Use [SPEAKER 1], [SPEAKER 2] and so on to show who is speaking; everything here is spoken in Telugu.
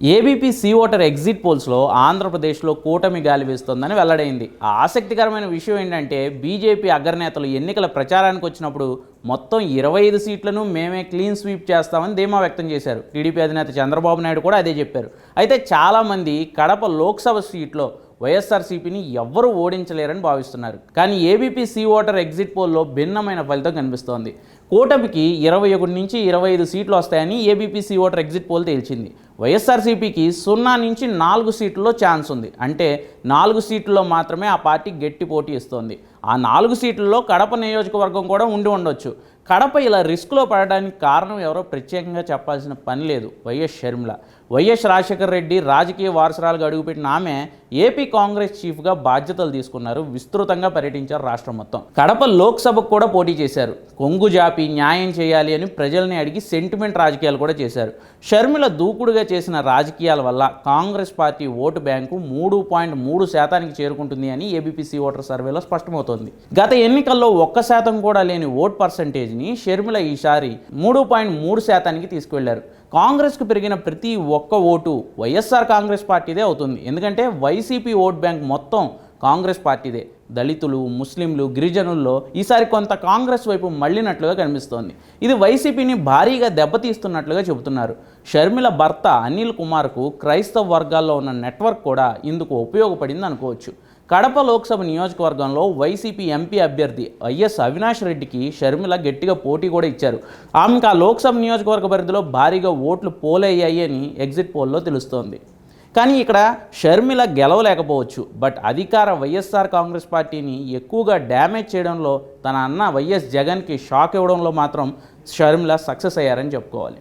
[SPEAKER 1] ఏబీపీ సీ ఓటర్ ఎగ్జిట్ పోల్స్లో ఆంధ్రప్రదేశ్లో కూటమి గాలి వేస్తోందని వెల్లడైంది. ఆసక్తికరమైన విషయం ఏంటంటే బీజేపీ అగ్రనేతలు ఎన్నికల ప్రచారానికి వచ్చినప్పుడు మొత్తం ఇరవై ఐదు సీట్లను మేమే క్లీన్ స్వీప్ చేస్తామని ధీమా వ్యక్తం చేశారు. టీడీపీ అధినేత చంద్రబాబు నాయుడు కూడా అదే చెప్పారు. అయితే చాలామంది కడప లోక్సభ సీట్లో వైఎస్ఆర్సీపీని ఎవ్వరూ ఓడించలేరని భావిస్తున్నారు. కానీ ఏబీపీ సీ ఓటర్ ఎగ్జిట్ పోల్లో భిన్నమైన ఫలితం కనిపిస్తోంది. కూటమికి ఇరవై ఒకటి నుంచి ఇరవై ఐదు సీట్లు వస్తాయని ABP C Voter exit poll తేల్చింది. వైఎస్ఆర్సీపీకి సున్నా నుంచి నాలుగు సీట్లలో ఛాన్స్ ఉంది. అంటే నాలుగు సీట్లలో మాత్రమే ఆ పార్టీ గట్టి పోటీ ఇస్తోంది. ఆ నాలుగు సీట్లలో కడప నియోజకవర్గం కూడా ఉండి ఉండొచ్చు. కడప ఇలా రిస్క్లో పడడానికి కారణం ఎవరో ప్రత్యేకంగా చెప్పాల్సిన పని లేదు. వైఎస్ షర్మిల. వైఎస్ రాజశేఖర రెడ్డి రాజకీయ వారసరాలుగా అడుగుపెట్టిన ఆమె ఏపీ కాంగ్రెస్ చీఫ్గా బాధ్యతలు తీసుకున్నారు. విస్తృతంగా పర్యటించారు రాష్ట్రం మొత్తం. కడప లోక్సభకు కూడా పోటీ చేశారు. కొంగు జాపి న్యాయం చేయాలి అని ప్రజల్ని అడిగి సెంటిమెంట్ రాజకీయాలు కూడా చేశారు. షర్మిల దూకుడుగా చేసిన రాజకీయాల వల్ల కాంగ్రెస్ పార్టీ ఓటు బ్యాంకు మూడు పాయింట్ మూడు శాతానికి చేరుకుంటుంది అని ఏబీపీసీ ఓటర్ సర్వేలో స్పష్టమవుతోంది. గత ఎన్నికల్లో ఒక్క శాతం కూడా లేని ఓట్ పర్సంటేజ్ని షర్మిల ఈసారి మూడు పాయింట్ మూడు శాతానికి తీసుకువెళ్ళారు. కాంగ్రెస్కు పెరిగిన ప్రతి ఒక్క ఓటు వైఎస్ఆర్ కాంగ్రెస్ పార్టీదే అవుతుంది. ఎందుకంటే వైసీపీ ఓట్ బ్యాంక్ మొత్తం కాంగ్రెస్ పార్టీదే. దళితులు ముస్లింలు గిరిజనుల్లో ఈసారి కొంత కాంగ్రెస్ వైపు మళ్ళినట్లుగా కనిపిస్తోంది. ఇది వైసీపీని భారీగా దెబ్బతీస్తున్నట్లుగా చెబుతున్నారు. షర్మిల భర్త అనిల్ కుమార్కు క్రైస్తవ వర్గాల్లో ఉన్న నెట్వర్క్ కూడా ఇందుకు ఉపయోగపడింది అనుకోవచ్చు. కడప లోక్సభ నియోజకవర్గంలో వైసీపీ ఎంపీ అభ్యర్థి వైఎస్ అవినాష్ రెడ్డికి షర్మిల గట్టిగా పోటీ కూడా ఇచ్చారు. ఆమెకు ఆ లోక్సభ నియోజకవర్గ పరిధిలో భారీగా ఓట్లు పోలయ్యాయి అని ఎగ్జిట్ పోల్లో తెలుస్తోంది. కానీ ఇక్కడ షర్మిల గెలవలేకపోవచ్చు. బట్ అధికార వైఎస్ఆర్ కాంగ్రెస్ పార్టీని ఎక్కువగా డ్యామేజ్ చేయడంలో తన అన్న వైఎస్ జగన్కి షాక్ ఇవ్వడంలో మాత్రం షర్మిల సక్సెస్ అయ్యారని చెప్పుకోవాలి.